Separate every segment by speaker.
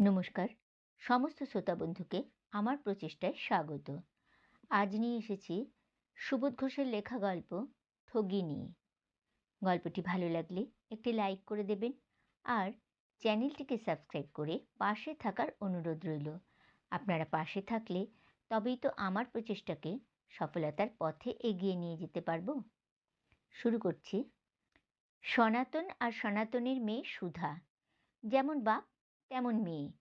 Speaker 1: নমস্কার। সমস্ত শ্রোতা বন্ধুকে আমার প্রচেষ্টায় স্বাগত। আজ নিয়ে এসেছি সুবোধ ঘোষের লেখা গল্প ঠগি নিয়ে। গল্পটি ভালো লাগলে একটি লাইক করে দেবেন আর চ্যানেলটিকে সাবস্ক্রাইব করে পাশে থাকার অনুরোধ রইল। আপনারা পাশে থাকলে তবেই তো আমার প্রচেষ্টাকে সফলতার পথে এগিয়ে নিয়ে যেতে পারব। শুরু করছি। সনাতন আর সনাতনের মেয়ে সুধা। যেমন বাপ তেমন মেয়ে।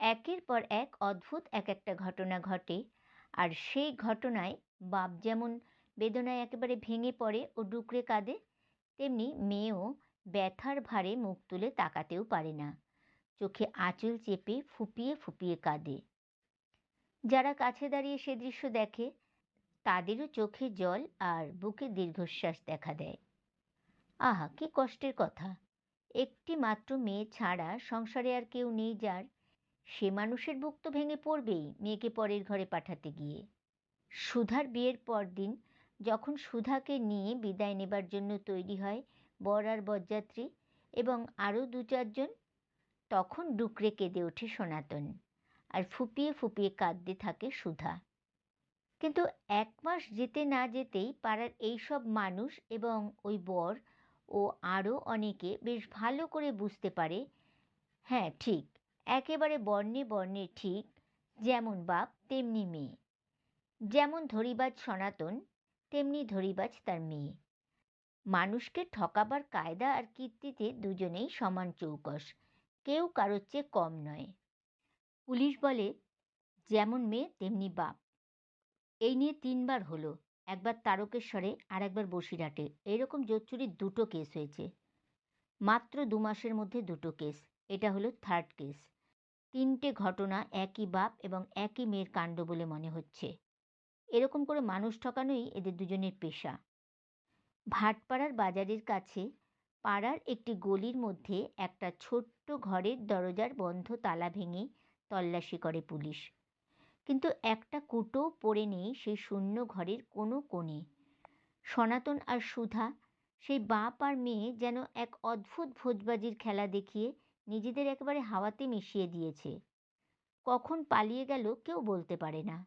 Speaker 1: একের পর এক অদ্ভুত এক একটা ঘটনা ঘটে, আর সেই ঘটনায় বাপ যেমন বেদনায় একেবারে ভেঙে পড়ে ও ডুকরে কাঁদে, তেমনি মেয়েও ব্যথার ভারে মুখ তুলে তাকাতেও পারে না। চোখে আঁচল চেপে ফুপিয়ে ফুপিয়ে কাঁদে। যারা কাছে দাঁড়িয়ে সে দৃশ্য দেখে, তাদেরও চোখে জল আর বুকে দীর্ঘশ্বাস দেখা দেয়। আহা, কি কষ্টের কথা। একটি মাত্র মেয়ে ছাড়া সংসারে আর কেউ নেই যার। সে মানুষের বুক তো ভেঙে পড়বেই মেয়েকে পরের ঘরে পাঠাতে গিয়ে। সুধার বিয়ের পর দিন যখন সুধাকে নিয়ে বিদায় নেবার জন্য তৈরি হয় বর আর বরযাত্রী এবং আরও দু চারজন, তখন ডুকরে কেঁদে ওঠে সনাতন আর ফুপিয়ে ফুপিয়ে কাঁদতে থাকে সুধা। কিন্তু এক মাস যেতে না যেতেই পাড়ার এইসব মানুষ এবং ওই বর ও আরও অনেকে বেশ ভালো করে বুঝতে পারে। হ্যাঁ ঠিক। একেবারে বর্ণে বর্ণে ঠিক, যেমন বাপ, তেমনি মেয়ে। যেমন ধরিবাজ সনাতন, তেমনি ধরিবাজ তার মেয়ে। মানুষকে ঠকাবার কায়দা আর কীর্তিতে দুজনেই সমান চৌকস, কেউ কারোর চেয়ে কম নয়। পুলিশ বলে, যেমন মেয়ে, তেমনি বাপ। এই নিয়ে তিনবার হলো। একবার তারকেশ্বরে আর একবার বসিরহাটে। এইরকম জোচ্চুরির দুটো কেস হয়েছে। মাত্র দু মাসের মধ্যে দুটো কেস। এটা হলো থার্ড কেস তিনটে ঘটনা একই বাপ এবং একই মেয়ের কাণ্ড বলে মনে হচ্ছে। এরকম করে মানুষ ঠকানোই এদের দুজনের পেশা। ভাটপাড়ার বাজারের কাছে পাড়ার একটি গলির মধ্যে একটা ছোট্ট ঘরের দরজার বন্ধ তালা ভেঙে তল্লাশি করে পুলিশ। কিন্তু একটা কুটোও পড়ে নেই সেই শূন্য ঘরের কোনো কোণে। সনাতন আর সুধা, সেই বাপ আর মেয়ে যেন এক অদ্ভুত ভোজবাজির খেলা দেখিয়ে নিজেদের একেবারে হাওয়াতে মিশিয়ে দিয়েছে। কখন পালিয়ে গেল কেউ বলতে পারে না।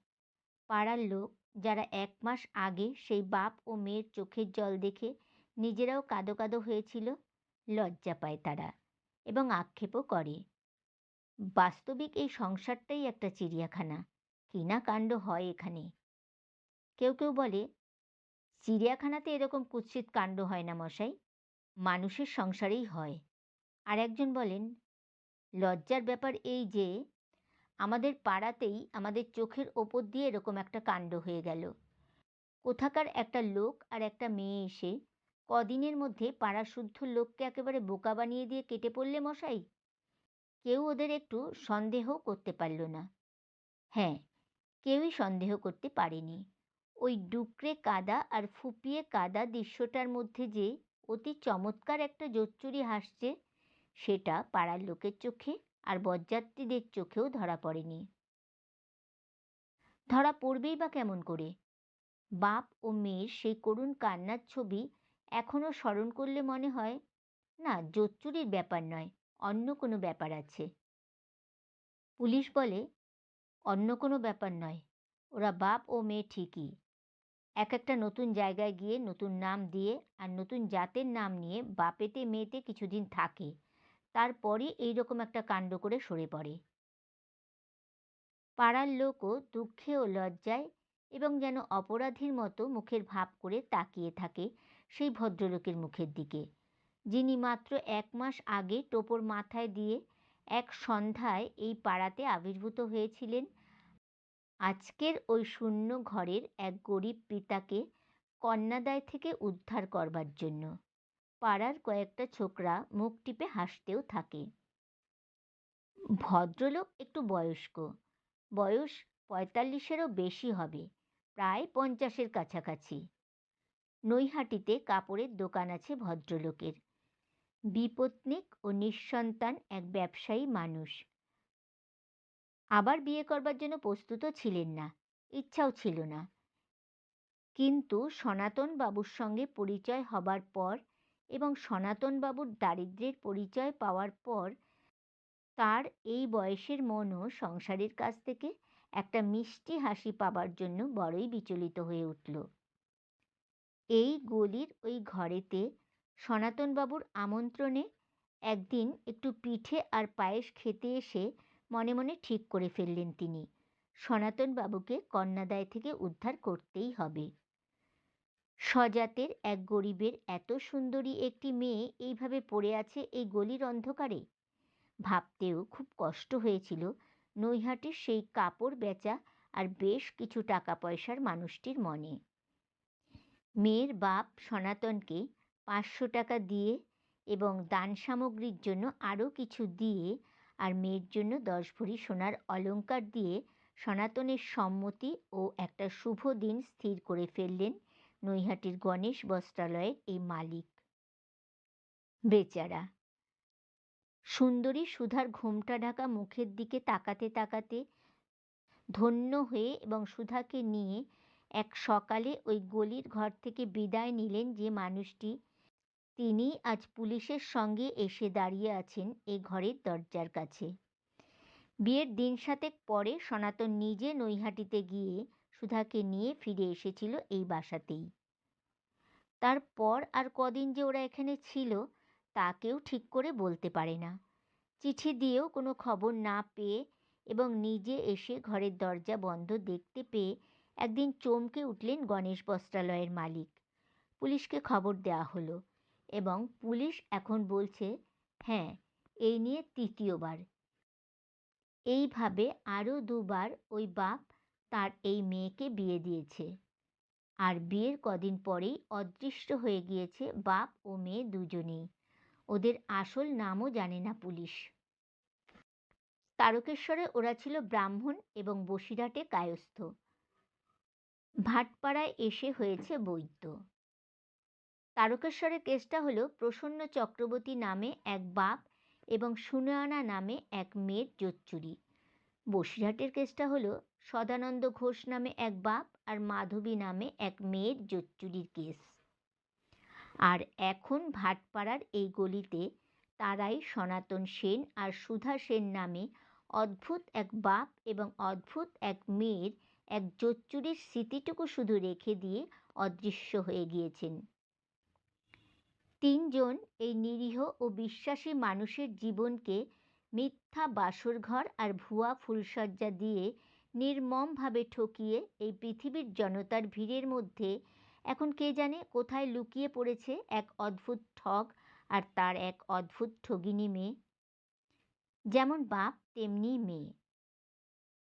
Speaker 1: পাড়ার লোক যারা এক মাস আগে সেই বাপ ও মেয়ের চোখের জল দেখে নিজেরাও কাদো কাদো হয়েছিল, লজ্জা পায় তারা এবং আক্ষেপও করে। বাস্তবিক এই সংসারটাই একটা চিড়িয়াখানা। কি না কাণ্ড হয় এখানে। কেউ কেউ বলে, চিড়িয়াখানাতে এরকম কুৎসিত কাণ্ড হয় না মশাই, মানুষের সংসারেই হয়। আর একজন বলেন, লজ্জার ব্যাপার এই যে, আমাদের পাড়াতেই আমাদের চোখের ওপর দিয়ে এরকম একটা কাণ্ড হয়ে গেল। কোথাকার একটা লোক আর একটা মেয়ে এসে কদিনের মধ্যে পাড়া শুদ্ধ লোককে একেবারে বোকা বানিয়ে দিয়ে কেটে পড়লে মশাই? কেউ ওদের একটু সন্দেহ করতে পারল না। হ্যাঁ কেউই সন্দেহ করতে পারেনি। ওই ডুকরে কাদা আর ফুপিয়ে কাদা দৃশ্যটার মধ্যে যে অতি চমৎকার একটা জোচ্চুরি হাসছে, সেটা পাড়ার লোকের চোখে আর বরযাত্রীদের চোখেও ধরা পড়েনি। ধরা পড়বেই বা কেমন করে? বাপ ও মেয়ের সেই করুণ কান্নার ছবি এখনও স্মরণ করলে মনে হয়, না, জোচ্চুরির ব্যাপার নয়, অন্য কোনো ব্যাপার আছে। পুলিশ বলে অন্য কোনো ব্যাপার নয়। ওরা বাপ ও মেয়ে ঠিকই। এক একটা নতুন জায়গায় গিয়ে নতুন নাম দিয়ে আর নতুন জাতের নাম নিয়ে বাপেতে মেয়েতে কিছুদিন থাকে। তারপরে এই রকম একটা কাণ্ড করে সরে পড়ে। পাড়ার লোকও দুঃখে ও লজ্জায় এবং যেন অপরাধীর মতো মুখের ভাব করে তাকিয়ে থাকে সেই ভদ্রলোকের মুখের দিকে, যিনি মাত্র এক মাস আগে টোপর মাথায় দিয়ে এক সন্ধ্যায় এই পাড়াতে আবির্ভূত হয়েছিলেন আজকের ওই শূন্য ঘরের এক গরিব পিতাকে কন্যাদায় থেকে উদ্ধার করবার জন্য। পাড়ার কয়েকটা ছোকরা মুখ টিপে হাসতেও থাকে। ভদ্রলোক একটু বয়স্ক। বয়স পঁয়তাল্লিশেরও বেশি হবে, প্রায় পঞ্চাশের কাছাকাছি। নৈহাটিতে কাপড়ের দোকান আছে ভদ্রলোকের। বিপত্নিক ও নিঃসন্তান এক ব্যবসায়ী মানুষ। আবার বিয়ে করবার জন্য প্রস্তুতও ছিলেন না, ইচ্ছাও ছিল না। কিন্তু সনাতন বাবুর সঙ্গে পরিচয় হবার পর এবং সনাতন বাবুর দারিদ্র্যের পরিচয় পাওয়ার পর তার এই বয়সের মনও সংসারের কাছ থেকে একটা মিষ্টি হাসি পাবার জন্য বড়ই বিচলিত হয়ে উঠল। এই গলির ওই ঘরেতে সনাতনবাবুর আমন্ত্রণে একদিন একটু পিঠে আর পায়েস খেতে এসে মনে মনে ঠিক করে ফেললেন তিনি। সনাতনবাবুকে কন্যাদায় থেকে উদ্ধার করতেই হবে। স্বজাতের এক গরিবের এত সুন্দরী একটি মেয়ে এইভাবে পড়ে আছে এই গলির অন্ধকারে? ভাবতেও খুব কষ্ট হয়েছিল নৈহাটির সেই কাপড় বেচা আর বেশ কিছু টাকা পয়সার মানুষটির মনে। মেয়ের বাপ সনাতনকে পাঁচশো টাকা দিয়ে এবং দান সামগ্রীর জন্য আরও কিছু দিয়ে আর মেয়ের জন্য দশ ভরি সোনার অলংকার দিয়ে সনাতনের সম্মতি ও একটা শুভ দিন স্থির করে ফেললেন নৈহাটির গণেশ বস্ত্রালয়ের এই মালিক। বেচারা। সুন্দরী সুধার ঘোমটা ঢাকা মুখের দিকে তাকাতে তাকাতে ধন্য হয়ে এবং সুধাকে নিয়ে এক সকালে ওই গলির ঘর থেকে বিদায় নিলেন যে মানুষটি তিনি আজ পুলিশের সঙ্গে এসে দাঁড়িয়ে আছেন এই ঘরের দরজার কাছে। বিয়ের দিন সাতেক পরে সনাতন নিজে নৈহাটিতে গিয়ে সুধাকে নিয়ে ফিরে এসেছিল এই বাসাতেই। তারপর আর কদিন যে ওরা এখানে ছিল তা কেউ ঠিক করে বলতে পারে না। চিঠি দিয়েও কোনো খবর না পেয়ে এবং নিজে এসে ঘরের দরজা বন্ধ দেখতে পেয়ে একদিন চমকে উঠলেন গণেশ বস্ত্রালয়ের মালিক। পুলিশকে খবর দেওয়া হলো। এবং পুলিশ এখন বলছে হ্যাঁ এই নিয়ে তৃতীয়বার। এইভাবে আরও দুবার ওই বাপ তার এই মেয়েকে বিয়ে দিয়েছে। আর বিয়ের কদিন পরেই অদৃশ্য হয়ে গিয়েছে বাপ ও মেয়ে দুজনেই। ওদের আসল নামও জানে না পুলিশ। তারকেশ্বরে ওরা ছিল ব্রাহ্মণ এবং বসিরহাটে কায়স্থ। ভাটপাড়ায় এসে হয়েছে বৈদ্য। তারকেশ্বরের কেসটা হলো প্রসন্ন চক্রবর্তী নামে এক বাপ এবং সুনয়না নামে এক মেয়ের জোচ্চুরি। বসিরহাটের কেসটা হলো সদানন্দ ঘোষ নামে এক বাপ আর মাধবী নামে এক মেয়ের জোচ্চুরির কেস। আর এখন ভাটপাড়ার এই গলিতে তারাই সনাতন সেন আর সুধা সেন নামে অদ্ভুত এক বাপ এবং অদ্ভুত এক মেয়ের এক জোচ্চুরির স্মৃতিটুকু শুধু রেখে দিয়ে অদৃশ্য হয়ে গিয়েছেন। তিনজন এই নিরীহ ও বিশ্বাসী মানুষের জীবনকে মিথ্যা বাসরঘর আর ভুয়া ফুলসজ্জা দিয়ে নির্মমভাবে ঠকিয়ে এই পৃথিবীর জনতার ভিড়ের মধ্যে এখন কে জানে কোথায় লুকিয়ে পড়েছে এক অদ্ভুত ঠগ আর তার এক অদ্ভুত ঠগিনী মেয়ে। যেমন বাপ, তেমনি মেয়ে।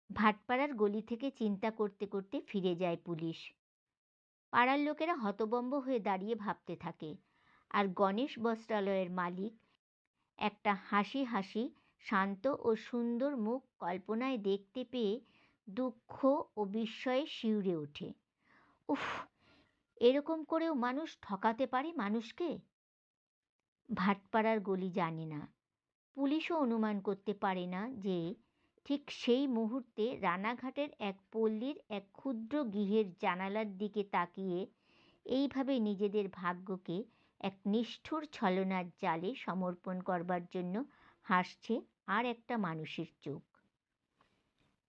Speaker 1: ভাটপাড়ার গলি থেকে চিন্তা করতে করতে ফিরে যায় পুলিশ। পাড়ার লোকেরা হতবম্ব হয়ে দাঁড়িয়ে ভাবতে থাকে। আর গণেশ বস্ত্রালয়ের মালিক। একটা হাসি হাসি, শান্ত ও সুন্দর মুখ কল্পনায় দেখতে পেয়ে দুঃখ ও বিস্ময়ে শিউরে ওঠে। উফ, এরকম করেও মানুষ ঠকাতে পারে মানুষকে? ভাটপাড়ার গলি জানে না। পুলিশও অনুমান করতে পারে না যে ঠিক সেই মুহূর্তে রানাঘাটের এক পল্লীর এক ক্ষুদ্র গৃহের জানালার দিকে তাকিয়ে এইভাবে নিজেদের ভাগ্যকে এক নিষ্ঠুর ছলনার জালে সমর্পণ করবার জন্য হাসছে আর একটা মানুষের চোখ।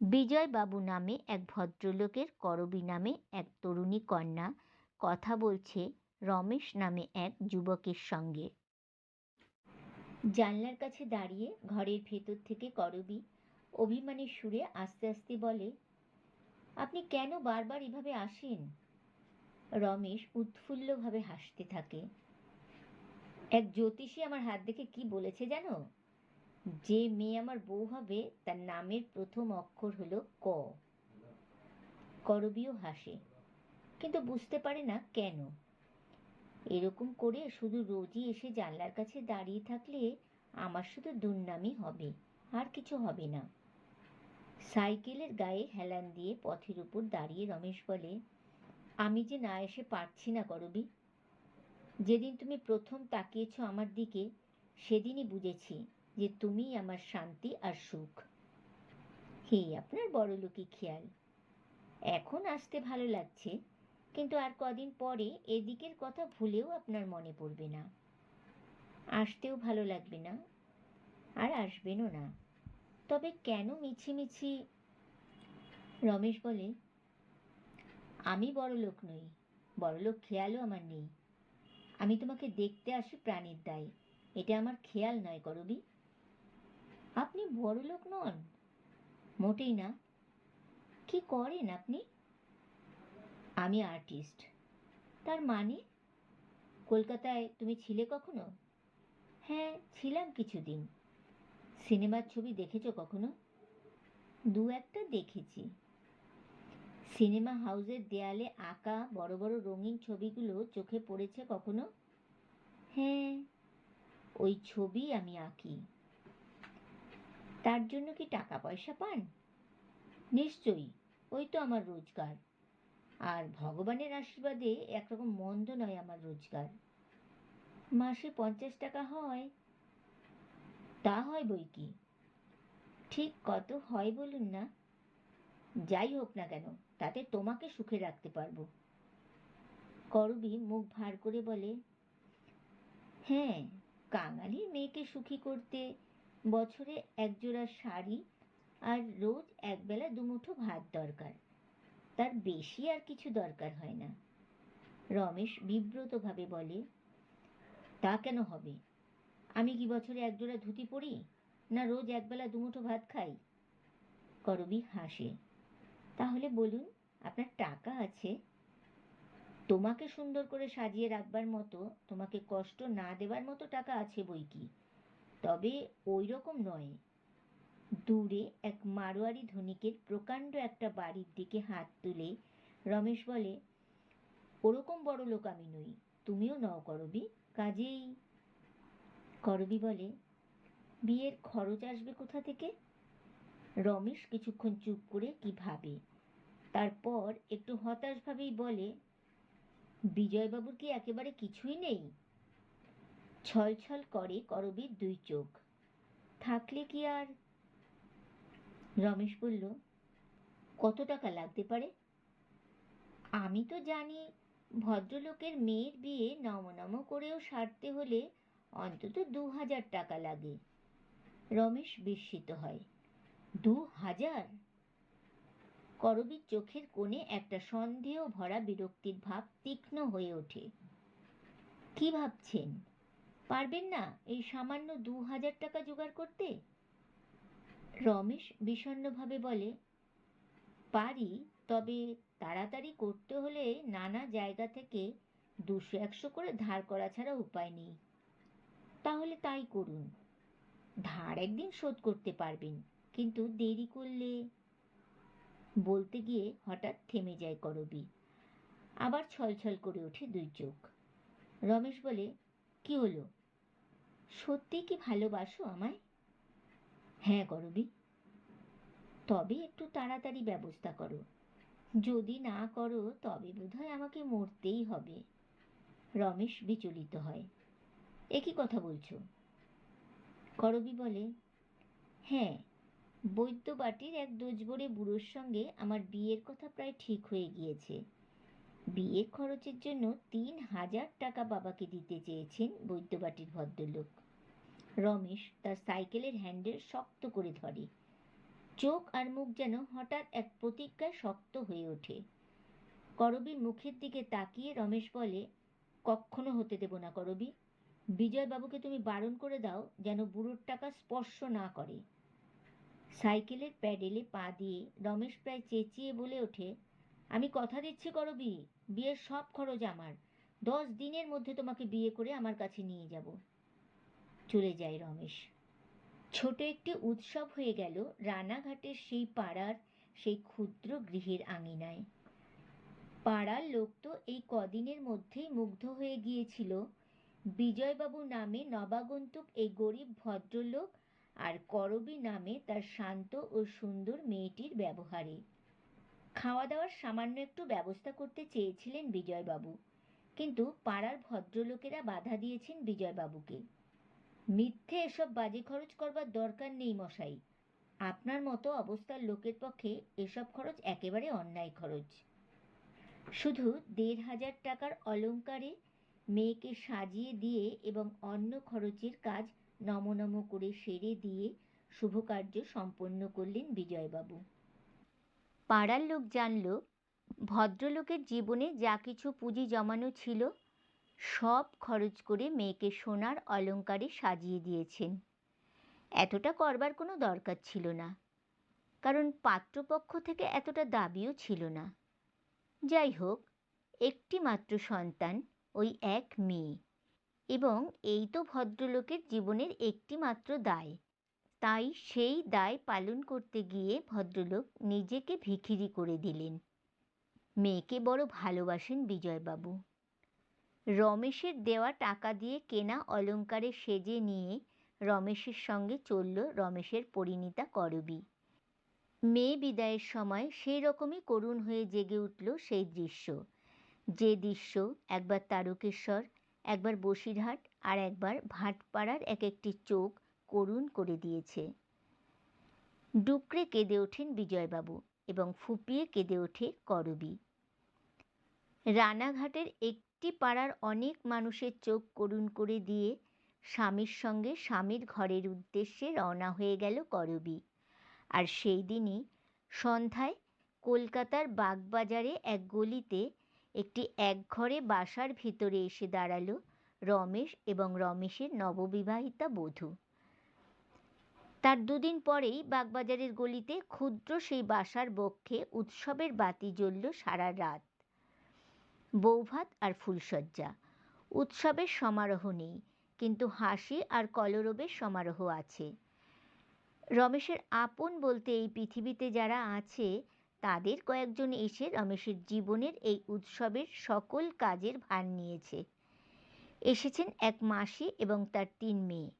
Speaker 1: বিজয়বাবু নামে এক ভদ্রলোকের করবী নামে এক তরুণী কন্যা কথা বলছে রমেশ নামে এক যুবকের সঙ্গে। জানলার কাছে দাঁড়িয়ে ঘরের ভেতর থেকে করবী অভিমানের সুরে আস্তে আস্তে বলে, আপনি কেন বারবার এভাবে আসেন? রমেশ উৎফুল্লভাবে হাসতে থাকে। এক জ্যোতিষী আমার হাত দেখে কি বলেছে জানো? যে মেয়ে আমার বউ হবে, তার নামের প্রথম অক্ষর হলো ক। করবীও হাসে। কিন্তু বুঝতে পারে না কেন। এরকম করে শুধু রোজই এসে জানলার কাছে দাঁড়িয়ে থাকলে আমার শুধু দুর্নামই হবে, আর কিছু হবে না। সাইকেলের গায়ে হেলান দিয়ে পথের উপর দাঁড়িয়ে রমেশ বলে, আমি যে না এসে পারছি না করবি যেদিন তুমি প্রথম তাকিয়েছ আমার দিকে, সেদিনই বুঝেছি যে তুমিই আমার শান্তি আর সুখ। হে, আপনার বড়লোকি খেয়াল। এখন আসতে ভালো লাগছে, কিন্তু আর কদিন পরে এদিকের কথা ভুলেও আপনার মনে পড়বে না। আসতেও ভালো লাগবে না, আর আসবেনও না। তবে কেন মিছিমিছি? রমেশ বলে, আমি বড় লোক নই বড় লোক খেয়ালও আমার নেই। আমি তোমাকে দেখতে আসি প্রাণীর দায়। এটা আমার খেয়াল নয়, করবি? আপনি বড় লোক নন। মোটেই না। কি করেন আপনি? আমি আর্টিস্ট। তার মানে? কলকাতায় তুমি ছিলে কখনো? হ্যাঁ ছিলাম কিছুদিন। সিনেমার ছবি দেখেছ কখনো? দু একটা দেখেছি। সিনেমা হাউসের দেয়ালে আঁকা বড় বড় রঙিন ছবিগুলো চোখে পড়েছে কখনো? হ্যাঁ ওই ছবি আমি আঁকি। তার জন্য কি টাকা পয়সা পান? নিশ্চয়ই, ওই তো আমার রোজগার। আর ভগবানের আশীর্বাদে একরকম মন্দ নয় আমার রোজগার। মাসে পঞ্চাশ টাকা হয়। তা হয় বই কি? ঠিক কত হয় বলুন না? যাই হোক না কেন। তাতে তোমাকে সুখে রাখতে পারব। করবি মুখ ভার করে বলে হ্যাঁ কাঙালির মেয়েকে সুখী করতে বছরে একজোড়া শাড়ি আর রোজ একবেলা দুমুঠো ভাত দরকার। তার বেশি আর কিছু দরকার হয় না। রমেশ বিব্রতভাবে বলে, তা কেন হবে? আমি কি বছরে একজোড়া ধুতি পরি না রোজ একবেলা দুমুঠো ভাত খাই? করবি হাসে। তাহলে বলুন, আপনার টাকা আছে। তোমাকে সুন্দর করে সাজিয়ে রাখবার মতো, তোমাকে কষ্ট না দেবার মতো টাকা আছে বই কি? তবে ওই রকম নয়। দূরে এক মারোয়ারি ধনিকের প্রকাণ্ড একটা বাড়ির দিকে হাত তুলে রমেশ বলে, ওরকম বড় লোক আমি নই, তুমিও নও করবি, কাজেই। করবি বলে, বিয়ের খরচ আসবে কোথা থেকে? রমেশ কিছুক্ষণ চুপ করে কি ভাবে? তারপর একটু হতাশভাবেই বলে, বিজয়বাবুর কি একেবারে কিছুই নেই? ছলছল করে করবীর দুই চোখ। থাকলে কি আর? রমেশ বলল, কত টাকা লাগতে পারে? আমি তো জানি ভদ্রলোকের মেয়ের বিয়ে নমনম করেও সারতে হলে অন্তত দু হাজার টাকা লাগে। রমেশ বিস্মিত হয়। দু হাজার করবীর চোখের কোণে একটা সন্দেহ ভরা বিরক্তির ভাব তীক্ষ্ণ হয়ে ওঠে। কি ভাবছেন? পারবেন না এই সামান্য দু হাজার টাকা জোগাড় করতে? রমেশ বিষণ্ণভাবে বলে, পারি, তবে তাড়াতাড়ি করতে হলে নানা জায়গা থেকে দুশো একশো করে ধার করা ছাড়া উপায় নেই। তাহলে তাই করুন। ধার একদিন শোধ করতে পারবেন। কিন্তু দেরি করলে বলতে গিয়ে হঠাৎ থেমে যায় করবি। আবার ছলছল করে ওঠে দুই চোখ। রমেশ বলে, কি হলো? সত্যি কি ভালোবাসো আমায়? হ্যাঁ করবি। তবে একটু তাড়াতাড়ি ব্যবস্থা করো। যদি না করো, তবে বোধহয় আমাকে মরতেই হবে। রমেশ বিচলিত হয়। একই কথা বলছো? করবি বলে হ্যাঁ বৈদ্যবাটির এক দোজবরে বুড়োর সঙ্গে আমার বিয়ের কথা প্রায় ঠিক হয়ে গিয়েছে। বিয়ের খরচের জন্য তিন হাজার টাকা বাবাকে দিতে চেয়েছেন বৈদ্যবাটির ভদ্রলোক। রমেশ তার সাইকেলের হ্যান্ডেল শক্ত করে ধরে। চোখ আর মুখ যেন হঠাৎ এক প্রতিজ্ঞায় শক্ত হয়ে ওঠে। করবীর মুখের দিকে তাকিয়ে রমেশ বলে কখনো হতে দেব না করবি। বিজয়বাবুকে তুমি বারণ করে দাও যেন বুড়োর টাকা স্পর্শ না করে। সাইকেলের প্যাডেলে পা দিয়ে রমেশ প্রায় চেঁচিয়ে বলে ওঠে, আমি কথা দিচ্ছি করবি? বিয়ের সব খরচ আমার। দশ দিনের মধ্যে তোমাকে বিয়ে করে আমার কাছে নিয়ে যাব। চলে যায় রমেশ। ছোট একটি উৎসব হয়ে গেল রানাঘাটের সেই পাড়ার সেই ক্ষুদ্র গৃহের আঙিনায়। পাড়ার লোক তো এই কদিনের মধ্যেই মুগ্ধ হয়ে গিয়েছিল। বিজয়বাবু নামে নবাগন্তুক এই গরিব ভদ্রলোক আর করবী নামে তার শান্ত ও সুন্দর মেয়েটির ব্যবহারে। খাওয়া দাওয়ার সামান্য একটু ব্যবস্থা করতে চেয়েছিলেন বিজয়বাবু, কিন্তু পাড়ার ভদ্রলোকেরা বাধা দিয়েছেন বিজয়বাবুকে। মিথ্যে এসব বাজে খরচ করবার দরকার নেই মশাই। আপনার মতো অবস্থার লোকের পক্ষে এসব খরচ একেবারে অন্যায় খরচ। শুধু দেড় হাজার টাকার অলংকারে মেয়েকে সাজিয়ে দিয়ে এবং অন্য খরচের কাজ নমনম করে সেরে দিয়ে শুভ কার্য সম্পন্ন করলেন বিজয়বাবু। পাড়ার লোক জানল, ভদ্রলোকের জীবনে যা কিছু পুঁজি জমানো ছিল, সব খরচ করে মেয়েকে সোনার অলংকারে সাজিয়ে দিয়েছেন। এতটা করবার কোনো দরকার ছিল না, কারণ পাত্রপক্ষ থেকে এতটা দাবিও ছিল না। যাই হোক একটি মাত্র সন্তান, ওই এক মেয়ে। এবং এই তো ভদ্রলোকের জীবনের একটি মাত্র দায়। তাই সেই দায় পালন করতে গিয়ে ভদ্রলোক নিজেকে ভিখিরি করে দিলেন। মেয়েকে বড় ভালোবাসেন বিজয়বাবু। রমেশের দেওয়া টাকা দিয়ে কেনা অলংকারে সেজে নিয়ে রমেশের সঙ্গে চলল রমেশের পরিণীতা করবী। মেয়ে বিদায়ের সময় সেই রকমই করুণ হয়ে জেগে উঠল সেই দৃশ্য। যে দৃশ্য একবার তারকেশ্বর একবার বসিরহাট আর একবার ভাটপাড়ার এক একটি চোখ করুণ করে দিয়েছে। ডুকরে কেঁদে ওঠেন বিজয়বাবু এবং ফুপিয়ে কেঁদে ওঠে করবী। রানাঘাটের একটি পাড়ার অনেক মানুষের চোখ করুণ করে দিয়ে স্বামীর সঙ্গে স্বামীর ঘরের উদ্দেশ্যে রওনা হয়ে গেল করবী। আর সেই দিনই সন্ধ্যায় কলকাতার বাগবাজারে এক গলিতে একটি একঘরে বাসার ভিতরে এসে দাঁড়াল রমেশ এবং রমেশের নববিবাহিতা বধূ। তার দুদিন পরেই বাগবাজারের গলিতে ক্ষুদ্র সেই বাসার বক্ষে উৎসবের বাতি জ্বলল সারা রাত। বৌভাত আর ফুলশয্যা। উৎসবের সমারোহ নেই, কিন্তু হাসি আর কলরবের সমারোহ আছে। রমেশের আপন বলতে এই পৃথিবীতে যারা আছে তাদের কয়েকজন এসে রমেশের জীবনের এই উৎসবের সকল কাজের ভার নিয়েছে। এসেছেন এক মাসি এবং তার তিন মেয়ে।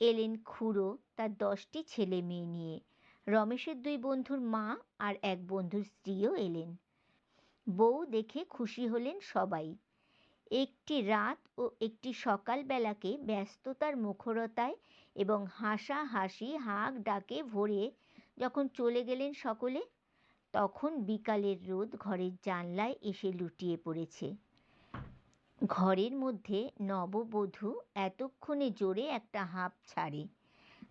Speaker 1: এলেন খুড়ো, তার দশটি ছেলে মেয়ে নিয়ে। রমেশের দুই বন্ধুর মা আর এক বন্ধুর স্ত্রীও এলেন। বউ দেখে খুশি হলেন সবাই। একটি রাত ও একটি সকালবেলাকে ব্যস্ততার মুখরতায় এবং হাসাহাসি, হাঁক ডাকে ভরে যখন চলে গেলেন সকলে তখন বিকালের রোদ ঘরের জানলায় এসে লুটিয়ে পড়েছে। ঘরের মধ্যে নববধূ এতক্ষণে জোরে একটা হাঁপ ছাড়ে।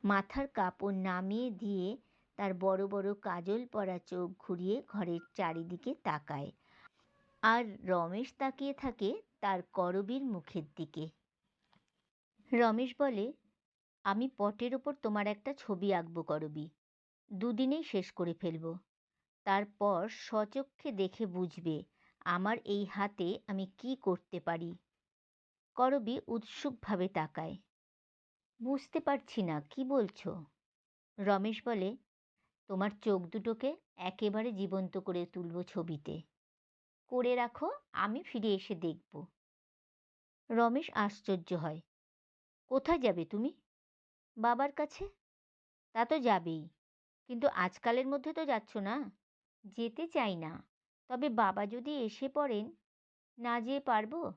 Speaker 1: মাথার কাপড় নামিয়ে দিয়ে তার বড় বড় কাজল পরা চোখ ঘুরিয়ে ঘরের চারিদিকে তাকায়। আর রমেশ তাকিয়ে থাকে তার করবীর মুখের দিকে। রমেশ বলে, আমি পটের ওপর তোমার একটা ছবি আঁকবো করবি। দুদিনেই শেষ করে ফেলব। তারপর সচক্ষে দেখে বুঝবে, আমার এই হাতে আমি কি করতে পারি? করবি উৎসুকভাবে তাকায়। বুঝতে পারছি না, কি বলছো? রমেশ বলে, তোমার চোখ দুটোকে একেবারে জীবন্ত করে তুলব ছবিতে। করে রাখো, আমি ফিরে এসে দেখব। রমেশ আশ্চর্য হয়, কোথায় যাবে তুমি? বাবার কাছে? তা তো যাবেই, কিন্তু আজকালের মধ্যে তো যাচ্ছ না? যেতে চাই না। তবে বাবা যদি এসে পড়েন, না যেয়ে পারব?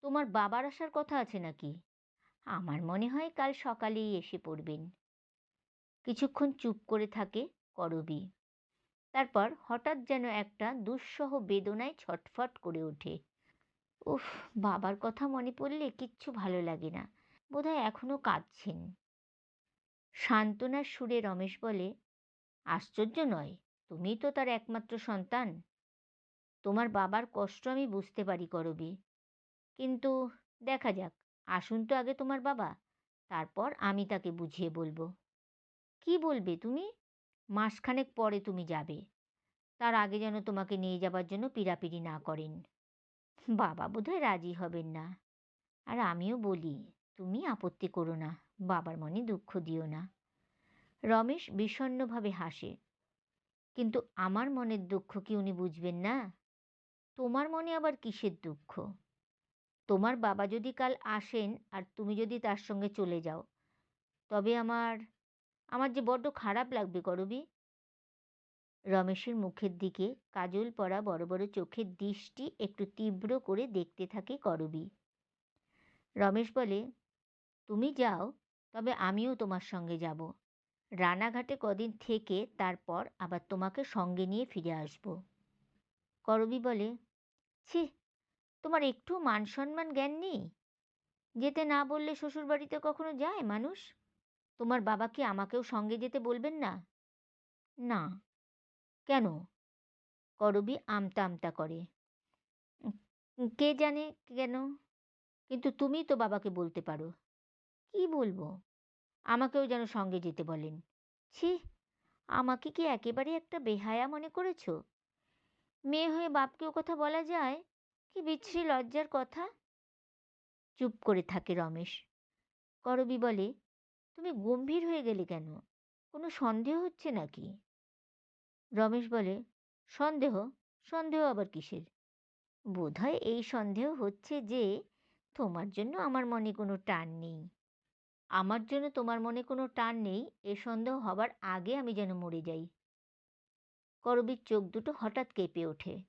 Speaker 1: তোমার বাবার আসার কথা আছে নাকি? আমার মনে হয় কাল সকালেই এসে পড়বেন। কিছুক্ষণ চুপ করে থাকে করবি। তারপর হঠাৎ যেন একটা দুঃসহ বেদনায় ছটফট করে ওঠে। উফ, বাবার কথা মনে পড়লে কিচ্ছু ভালো লাগে না। বোধহয় এখনও কাঁদছেন। সান্ত্বনার সুরে রমেশ বলে, আশ্চর্য নয়। তুমি তো তার একমাত্র সন্তান। তোমার বাবার কষ্ট আমি বুঝতে পারি, করবি। কিন্তু দেখা যাক, আসুন তো আগে তোমার বাবা, তারপর আমি তাকে বুঝিয়ে বলব। কি বলবে তুমি? মাসখানেক পরে তুমি যাবে। তার আগে যেন তোমাকে নিয়ে যাবার জন্য পিড়াপিড়ি না করেন। বাবা বোধহয় রাজি হবেন না। আর আমিও বলি, তুমি আপত্তি করো না, বাবার মনে দুঃখ দিও না। রমেশ বিষণ্নভাবে হাসে। কিন্তু আমার মনের দুঃখ কি উনি বুঝবেন না? তোমার মনে আবার কিসের দুঃখ? তোমার বাবা যদি কাল আসেন আর তুমি যদি তার সঙ্গে চলে যাও, তবে আমার আমার যে বড্ড খারাপ লাগবে করবি? রমেশের মুখের দিকে কাজল পরা বড় বড় চোখের দৃষ্টি একটু তীব্র করে দেখতে থাকে করবি। রমেশ বলে, তুমি যাও, তবে আমিও তোমার সঙ্গে যাব। রানাঘাটে কদিন থেকে তারপর আবার তোমাকে সঙ্গে নিয়ে ফিরে আসব। করবি বলে, ছি, তোমার একটু মান সম্মান জ্ঞান নেই? যেতে না বললে শ্বশুরবাড়িতে কখনো যায় মানুষ? তোমার বাবা কি আমাকেও সঙ্গে যেতে বলবেন না? না। কেন? করবি আমতা আমতা করে। কে জানে কেন? কিন্তু তুমি তো বাবাকে বলতে পারো। কি বলব? আমাকেও যেন সঙ্গে যেতে বলেন। ছি, আমাকে কি একেবারে একটা বেহায়া মনে করেছ? মেয়ে হয়ে বাপকে ও কথা বলা যায়? কি বিচ্ছিরি লজ্জার কথা? চুপ করে থাকে রমেশ। করবি বলে, তুমি গম্ভীর হয়ে গেলে কেন? কোনো সন্দেহ হচ্ছে নাকি? রমেশ বলে, সন্দেহ সন্দেহ আবার কিসের? বোধহয় এই সন্দেহ হচ্ছে যে, তোমার জন্য আমার মনে কোনো টান নেই। আমার জন্য তোমার মনে কোনো টান নেই, এ সন্দেহ হবার আগে আমি যেন মরে যাই। করবীর চোখ দুটো হঠাৎ কেঁপে ওঠে।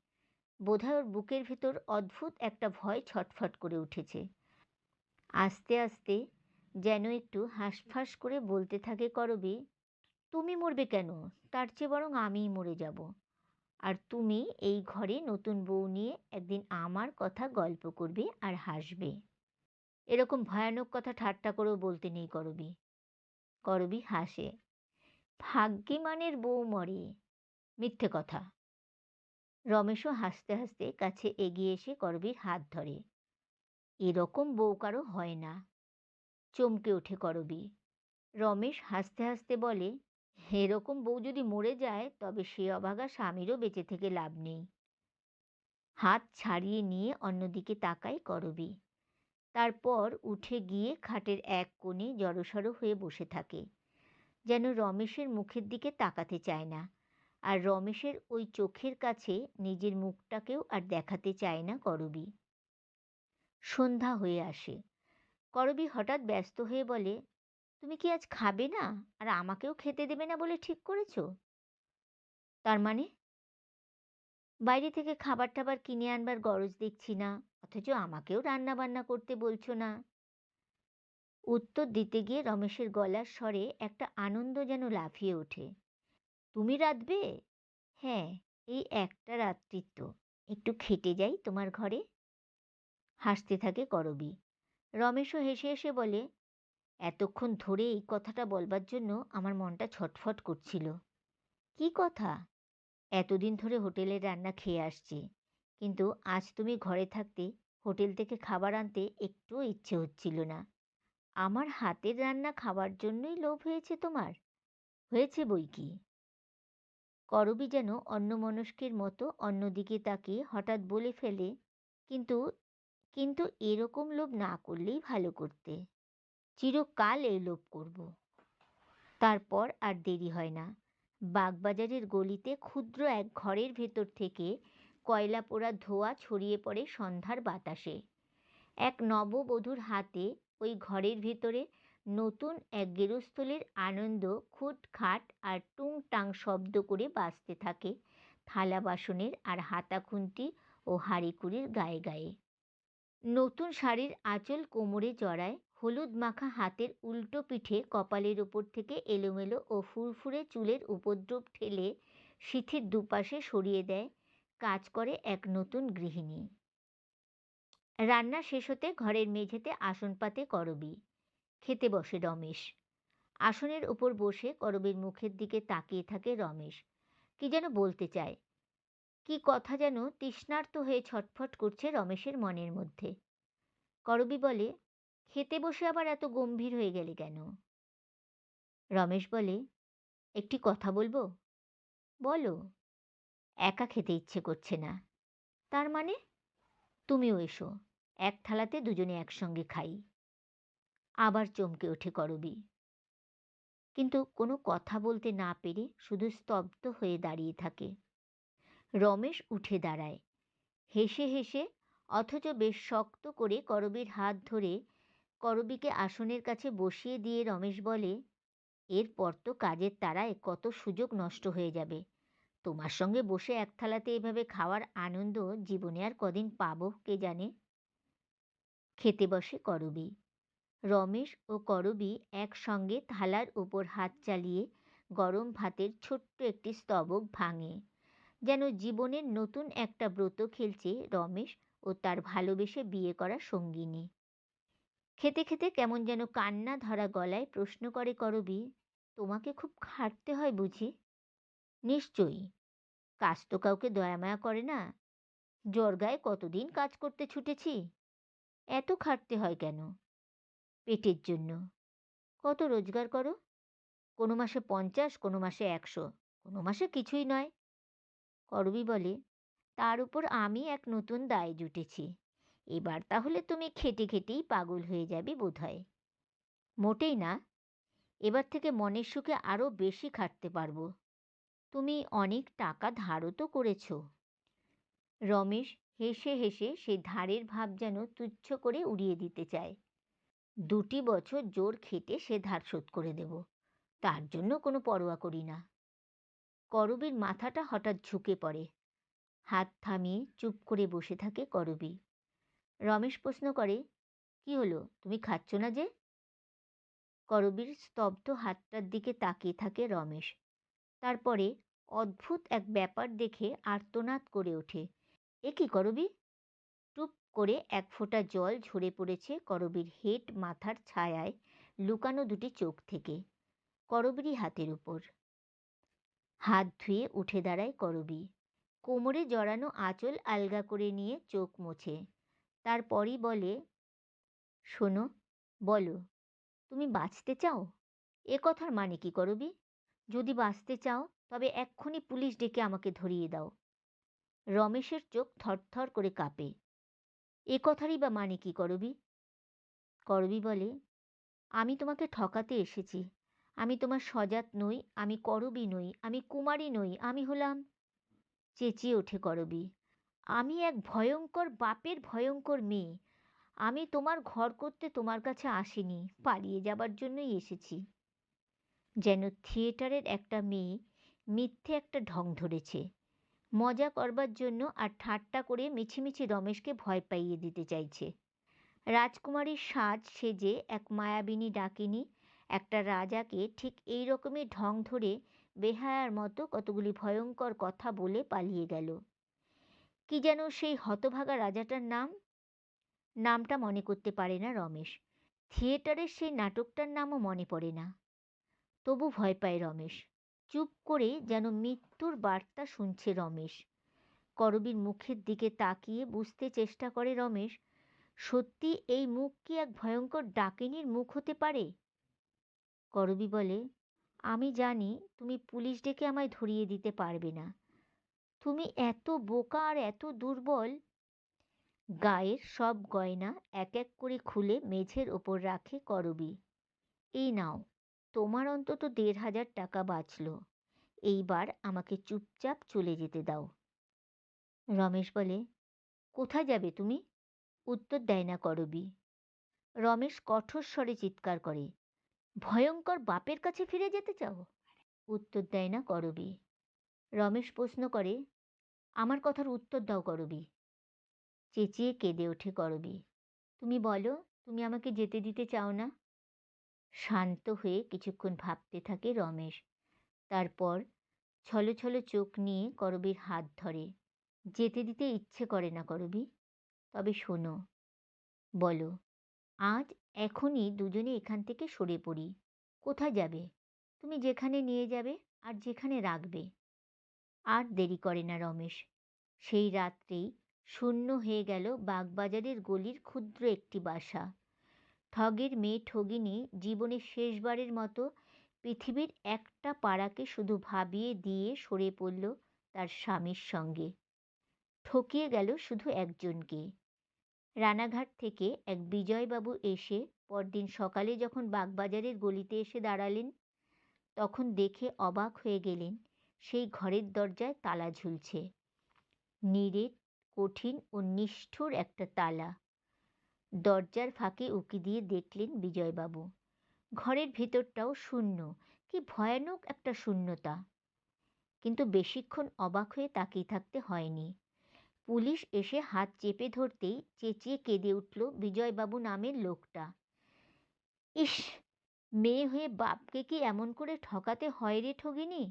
Speaker 1: বোধহয় ওর বুকের ভেতর অদ্ভুত একটা ভয় ছটফট করে উঠেছে। আস্তে আস্তে যেন একটু হাঁসফাঁস করে বলতে থাকে করবি, তুমি মরবে কেন? তার চেয়ে বরং আমিই মরে যাব। আর তুমি এই ঘরে নতুন বউ নিয়ে একদিন আমার কথা গল্প করবে আর হাসবে। এরকম ভয়ানক কথা ঠাট্টা করেও বলতে নেই করবি। করবি হাসে। ভাগ্যিমানের বউ মরে। মিথ্যে কথা। রমেশও হাসতে হাসতে কাছে এগিয়ে এসে করবীর হাত ধরে। এরকম বউ কারও হয় না। চমকে ওঠে করবি। রমেশ হাসতে হাসতে বলে, এরকম বউ যদি মরে যায়, তবে সে অভাগা স্বামীরও বেঁচে থেকে লাভ নেই। হাত ছাড়িয়ে নিয়ে অন্যদিকে তাকাই করবি। তারপর উঠে গিয়ে খাটের এক কোণে জড়সড় হয়ে বসে থাকে। যেন রমেশের মুখের দিকে তাকাতে চায় না। আর রমেশের ওই চোখের কাছে নিজের মুখটাকেও আর দেখাতে চায় না করবি। সন্ধ্যা হয়ে আসে। করবি হঠাৎ ব্যস্ত হয়ে বলে, তুমি কি আজ খাবে না? আর আমাকেও খেতে দেবে না বলে ঠিক করেছ? তার মানে? বাইরে থেকে খাবার টাবার কিনে আনবার গরজ দেখছি না। অথচ আমাকেও রান্না বান্না করতে বলছো না। উত্তর দিতে গিয়ে রমেশের গলার স্বরে একটা আনন্দ যেন লাফিয়ে ওঠে। তুমি রাঁধবে? হ্যাঁ এই একটা রাত্রিত্ব একটু খেটে যাই তোমার ঘরে? হাসতে থাকে করবি। রমেশও হেসে হেসে বলে, এতক্ষণ ধরে এই কথাটা বলবার জন্য আমার মনটা ছটফট করছিল। কি কথা? এতদিন ধরে হোটেলের রান্না খেয়ে আসছি। কিন্তু আজ তুমি ঘরে থাকতে হোটেল থেকে খাবার আনতে একটুও ইচ্ছে হচ্ছিল না। আমার হাতের রান্না খাবার জন্যই লোভ হয়েছে তোমার? হয়েছে বই কি? করবি যেন অন্যমনস্কের মতো অন্যদিকে তাকিয়ে হঠাৎ বলে ফেলে, কিন্তু কিন্তু এরকম লোভ না করলেই ভালো করতে। চিরকাল এই লোভ করব। তারপর আর দেরি হয় না। বাগবাজারের গলিতে ক্ষুদ্র এক ঘরের ভেতর থেকে কয়লা পোড়া ধোঁয়া ছড়িয়ে পড়ে সন্ধ্যার বাতাসে। এক নববধূর হাতে ওই ঘরের ভেতরে নতুন এক গেরস্থলের আনন্দ খুটখাট আর টুংটাং শব্দ করে বাজতে থাকে থালা বাসনের আর হাতা খুন্তি ও হাঁড়িকুড়ির গায়ে গায়ে। নতুন শাড়ির আঁচল কোমরে জড়ায় হলুদ মাখা হাতের উল্টো পিঠে কপালের ওপর থেকে এলোমেলো ও ফুরফুরে চুলের উপদ্রব ঠেলে সিথির দুপাশে সরিয়ে দেয় কাজ করে এক নতুন গৃহিণী। রান্না শেষ হতে ঘরের মেঝেতে আসন পাতে করবি। খেতে বসে রমেশ। আসনের উপর বসে করবীর মুখের দিকে তাকিয়ে থাকে রমেশ। কি যেন বলতে চায়। কি কথা যেন তৃষ্ণার্ত হয়ে ছটফট করছে রমেশের মনের মধ্যে। করবি বলে, খেতে বসে আবার এত গম্ভীর হয়ে গেলে কেন? রমেশ বলে, একটি কথা বলব? বলো। একা খেতে ইচ্ছে করছে না। তার মানে? তুমিও এসো, এক থালাতে দুজনে একসঙ্গে খাই। আবার চমকে ওঠে করবি। কিন্তু কোনো কথা বলতে না পেরে শুধু স্তব্ধ হয়ে দাঁড়িয়ে থাকে। রমেশ উঠে দাঁড়ায়। হেসে হেসে, অথচ বেশ শক্ত করে করবীর হাত ধরে করবীকে আসনের কাছে বসিয়ে দিয়ে রমেশ বলে, এরপর তো কাজের তাড়ায় কত সুযোগ নষ্ট হয়ে যাবে। তোমার সঙ্গে বসে এক থালাতে এভাবে খাওয়ার আনন্দ জীবনে আর কদিন পাবো কে জানে? খেতে বসে করবি। রমেশ ও করবি একসঙ্গে থালার উপর হাত চালিয়ে গরম ভাতের ছোট্ট একটি স্তবক ভাঙে। যেন জীবনের নতুন একটা ব্রত খেলছে রমেশ ও তার ভালোবেসে বিয়ে করা সঙ্গিনী। খেতে খেতে কেমন যেন কান্না ধরা গলায় প্রশ্ন করে করবি, তোমাকে খুব খাটতে হয় বুঝি? নিশ্চয়ই। কাজ তো কাউকে দয়ামায়া করে না। জর্গায় কতদিন কাজ করতে ছুটেছি? এত খাটতে হয় কেন? পেটের জন্য। কত রোজগার করো? কোনো মাসে পঞ্চাশ, কোনো মাসে একশো, কোনো মাসে কিছুই নয়। করবি বলে, তার উপর আমি এক নতুন দায় জুটেছি। এবার তাহলে তুমি খেটে খেটেই পাগল হয়ে যাবে বোধ হয় মোটেই না। এবার থেকে মনের সুখে আরও বেশি খাটতে পারব। তুমি অনেক টাকা ধারও তো করেছ। রমেশ হেসে হেসে সে ধারের ভাব যেন তুচ্ছ করে উড়িয়ে দিতে চায়। দুটি বছর জোর খেটে সে ধার শোধ করে দেব, তার জন্য কোনো পরোয়া করি না। করবীর মাথাটা হঠাৎ ঝুঁকে পড়ে। হাত থামিয়ে চুপ করে বসে থাকে করবী। রমেশ প্রশ্ন করে, কি হলো? তুমি খাচ্ছ না যে? করবীর স্তব্ধ হাতটার দিকে তাকিয়ে থাকে রমেশ। তারপরে অদ্ভুত এক ব্যাপার দেখে আর্তনাদ করে ওঠে। এ কি করবি? টুপ করে এক ফোঁটা জল ঝরে পড়েছে করবীর হেট মাথার ছায়ায় লুকানো দুটি চোখ থেকে, করবীরই হাতের উপর। হাত ধুয়ে উঠে দাঁড়ায় করবি। কোমরে জড়ানো আঁচল আলগা করে নিয়ে চোখ মোছে। তারপরই বলে, শোনো, বলো, তুমি বাঁচতে চাও? এ কথার মানে কি করবি? যদি বাঁচতে চাও, তবে এক্ষুনি পুলিশ ডেকে আমাকে ধরিয়ে দাও। রমেশের চোখ থরথর করে কাঁপে। এ কথারই বা মানে কি, করবি? করবি বলে, আমি তোমাকে ঠকাতে এসেছি। আমি তোমার সজাত নই, আমি করবি নই, আমি কুমারী নই, আমি হলাম চেঁচিয়ে ওঠে করবি, আমি এক ভয়ঙ্কর, বাপের ভয়ঙ্কর মেয়ে। আমি তোমার ঘর করতে তোমার কাছে আসিনি, পালিয়ে যাবার জন্যই এসেছি। যেন থিয়েটারের একটা মেয়ে মিথ্যে একটা ঢং ধরেছে। মজা করবার জন্য আর ঠাট্টা করে মিছিমিছি রমেশকে ভয় পাইয়ে দিতে চাইছে। রাজকুমারীর সাজ সেজে এক মায়াবিনী ডাকিনী, একটা রাজাকে ঠিক এই রকমই ঢং ধরে বেহায়ার মতো কতগুলি ভয়ঙ্কর কথা বলে পালিয়ে গেল। কি যেন সেই হতভাগা রাজাটার নাম? নামটা মনে করতে পারে না রমেশ। থিয়েটারের সেই নাটকটার নামও মনে পড়ে না। তবু ভয় পায় রমেশ। চুপ করে যেন মৃত্যুর বার্তা শুনছে রমেশ। করবীর মুখের দিকে তাকিয়ে বুঝতে চেষ্টা করে রমেশ, সত্যি এই মুখ কি এক ভয়ঙ্কর ডাকিনীর মুখ হতে পারে? করবি বলে, আমি জানি তুমি পুলিশ ডেকে আমায় ধরিয়ে দিতে পারবে না। তুমি এত বোকা আর এত দুর্বল গায়ের সব গয়না এক এক করে খুলে মেঝের ওপর রাখে করবি। এই নাও তোমার অন্তত দেড় হাজার টাকা বাঁচল। এইবার আমাকে চুপচাপ চলে যেতে দাও। রমেশ বলে, কোথায় যাবে তুমি? উত্তর দেয় না করবি। রমেশ কঠোর স্বরে চিৎকার করে, ভয়ঙ্কর বাপের কাছে ফিরে যেতে চাও? উত্তর দেয় না করবি। রমেশ প্রশ্ন করে, আমার কথার উত্তর দাও করবি। চেঁচিয়ে কেঁদে ওঠে করবি। তুমি বলো, তুমি আমাকে যেতে দিতে চাও না? শান্ত হয়ে কিছুক্ষণ ভাবতে থাকে রমেশ। তারপর ছলো ছলো চোখ নিয়ে করবীর হাত ধরে, যেতে দিতে ইচ্ছে করে না করবি। তবে শোনো, বলো, আজ এখনই দুজনে এখান থেকে সরে পড়ি। কোথায় যাবে? তুমি যেখানে নিয়ে যাবে আর যেখানে রাখবে। আর দেরি করে না রমেশ। সেই রাত্রেই শূন্য হয়ে গেল বাগবাজারের গলির ক্ষুদ্র একটি বাসা। ঠগের মেয়ে ঠগিনী জীবনের শেষবারের মতো পৃথিবীর একটা পাড়াকে শুধু ভাবিয়ে দিয়ে সরে পড়ল তার স্বামীর সঙ্গে। ঠকিয়ে গেল শুধু একজনকে। রানাঘাট থেকে এক বিজয়বাবু এসে পরদিন সকালে যখন বাগবাজারের গলিতে এসে দাঁড়ালেন, তখন দেখে অবাক হয়ে গেলেন, সেই ঘরের দরজায় তালা ঝুলছে। নিরেট কঠিন ও নিষ্ঠুর একটা তালা। দরজার ফাঁকে উকি দিয়ে দেখলেন বিজয়বাবু। ঘরের ভেতরটাও শূন্য। কি ভয়ানক একটা শূন্যতা। কিন্তু বেশিক্ষণ অবাক হয়ে তাকিয়ে থাকতে হয়নি। পুলিশ এসে হাত চেপে ধরতেই চেঁচিয়ে কেঁদে উঠল বিজয়বাবু নামের লোকটা। ইস! মেয়ে হয়ে বাপকে কি এমন করে ঠকাতে হয় রে ঠগিনি?